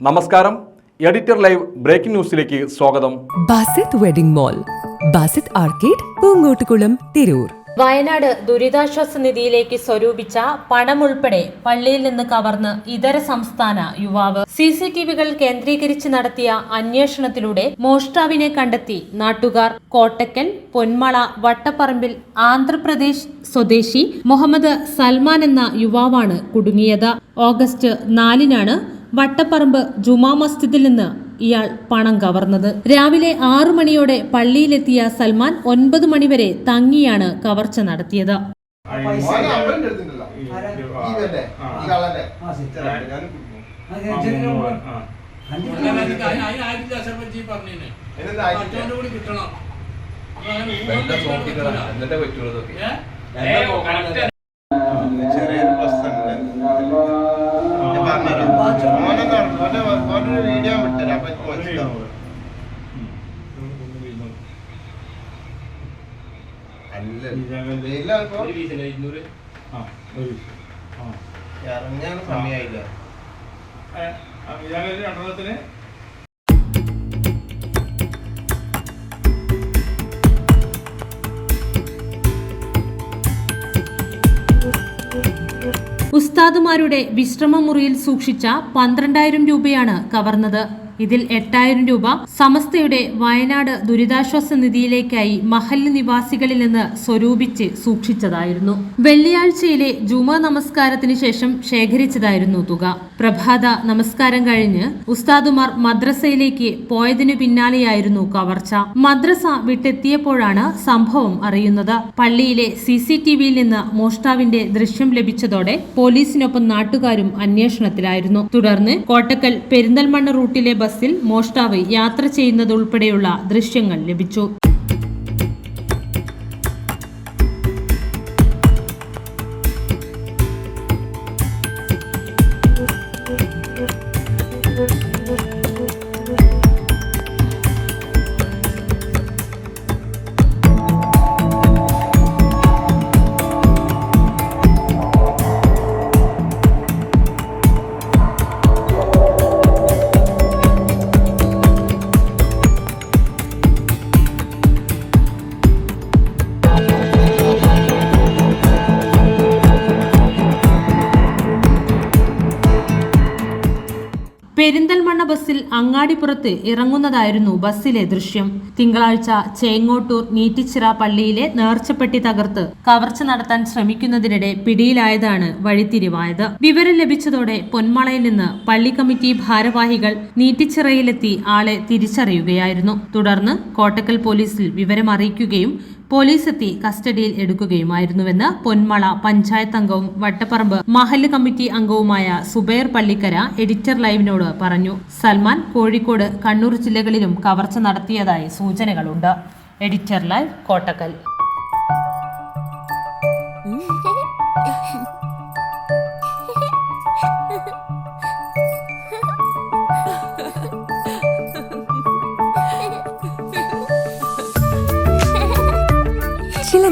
നമസ്കാരം. Editor live breaking ന്യൂസിലേക്ക് സ്വാഗതം. Basith wedding mall Basith arcade Poonkottukulam Tirur. Wayanad ദുരിതാശ്വാസ നിധിയിലേക്ക് സ്വരൂപിച്ച പണമുൾപ്പെടെ പള്ളിയിൽ നിന്ന് കവർന്ന് ഇതര സംസ്ഥാന യുവാവ് സി സി ടി വികൾ കേന്ദ്രീകരിച്ച് നടത്തിയ അന്വേഷണത്തിലൂടെ മോഷ്ടാവിനെ കണ്ടെത്തി നാട്ടുകാർ കോട്ടക്കൽ പൊന്മള വട്ടപ്പറമ്പിൽ ആന്ധ്രാപ്രദേശ് സ്വദേശി മുഹമ്മദ് സൽമാൻ എന്ന യുവാവാണ് കുടുങ്ങിയത്. ഓഗസ്റ്റ് നാലിനാണ് വട്ടപ്പറമ്പ് ജുമാ മസ്ജിദിൽ നിന്ന് ഇയാൾ പണം കവർന്നത് രാവിലെ ആറു മണിയോടെ പള്ളിയിലെത്തിയ സൽമാൻ ഒൻപത് മണിവരെ തങ്ങിയാണ് കവർച്ച നടത്തിയത് എന്നിട്ട് അവന്റെ വീഡിയോ ഇപ്പൊ? ഇറങ്ങാൻ സമയമായില്ല ഉസ്താദുമാരുടെ വിശ്രമമുറിയിൽ സൂക്ഷിച്ച പന്ത്രണ്ടായിരം രൂപയാണ് കവർന്നത് ഇതിൽ എട്ടായിരം രൂപ സമസ്തയുടെ വയനാട് ദുരിതാശ്വാസ നിധിയിലേക്കായി മഹല്ല് നിവാസികളിൽ നിന്ന് സ്വരൂപിച്ച് സൂക്ഷിച്ചതായിരുന്നു. വെള്ളിയാഴ്ചയിലെ ജുമ നമസ്കാരത്തിന് ശേഷം ശേഖരിച്ചതായിരുന്നു തുക. പ്രഭാത നമസ്കാരം കഴിഞ്ഞ് ഉസ്താദുമാർ മദ്രസയിലേക്ക് പോയതിനു പിന്നാലെയായിരുന്നു കവർച്ച. മദ്രസ വിട്ടെത്തിയപ്പോഴാണ് സംഭവം അറിയുന്നത്. പള്ളിയിലെ സി സി ടി വിയിൽ നിന്ന് മോഷ്ടാവിന്റെ ദൃശ്യം ലഭിച്ചതോടെ പോലീസിനൊപ്പം നാട്ടുകാരും അന്വേഷണത്തിലായിരുന്നു. തുടർന്ന് കോട്ടക്കൽ പെരിന്തൽമണ്ണ റൂട്ടിലെ ബസ്സിൽ മോഷ്ടാവ് യാത്ര ചെയ്യുന്നതുൾപ്പെടെയുള്ള ദൃശ്യങ്ങൾ ലഭിച്ചു പെരിന്തൽമണ്ണ ബസ്സിൽ അങ്ങാടിപ്പുറത്ത് ഇറങ്ങുന്നതായിരുന്നു ബസ്സിലെ ദൃശ്യം. തിങ്കളാഴ്ച ചേങ്ങോട്ടൂർ നീറ്റിച്ചിറ പള്ളിയിലെ നേർച്ചപ്പെട്ടി തകർത്ത് കവർച്ച നടത്താൻ ശ്രമിക്കുന്നതിനിടെ പിടിയിലായതാണ് വഴിത്തിരിവായത്. വിവരം ലഭിച്ചതോടെ പൊന്മളയിൽ നിന്ന് പള്ളി കമ്മിറ്റി ഭാരവാഹികൾ നീറ്റിച്ചിറയിലെത്തി ആളെ തിരിച്ചറിയുകയായിരുന്നു. തുടർന്ന് കോട്ടക്കൽ പോലീസിൽ വിവരം അറിയിക്കുകയും പോലീസ് എത്തി കസ്റ്റഡിയിൽ എടുക്കുകയുമായിരുന്നുവെന്ന് പൊന്മള പഞ്ചായത്ത് അംഗവും വട്ടപ്പറമ്പ് മഹല്ല് കമ്മിറ്റി അംഗവുമായ സുബൈർ പള്ളിക്കര എഡിറ്റർ ലൈവിനോട് പറഞ്ഞു. സൽമാൻ കോഴിക്കോട് കണ്ണൂർ ജില്ലകളിലും കവർച്ച നടത്തിയതായി സൂചനകളുണ്ട്. Editor live Kottakkal.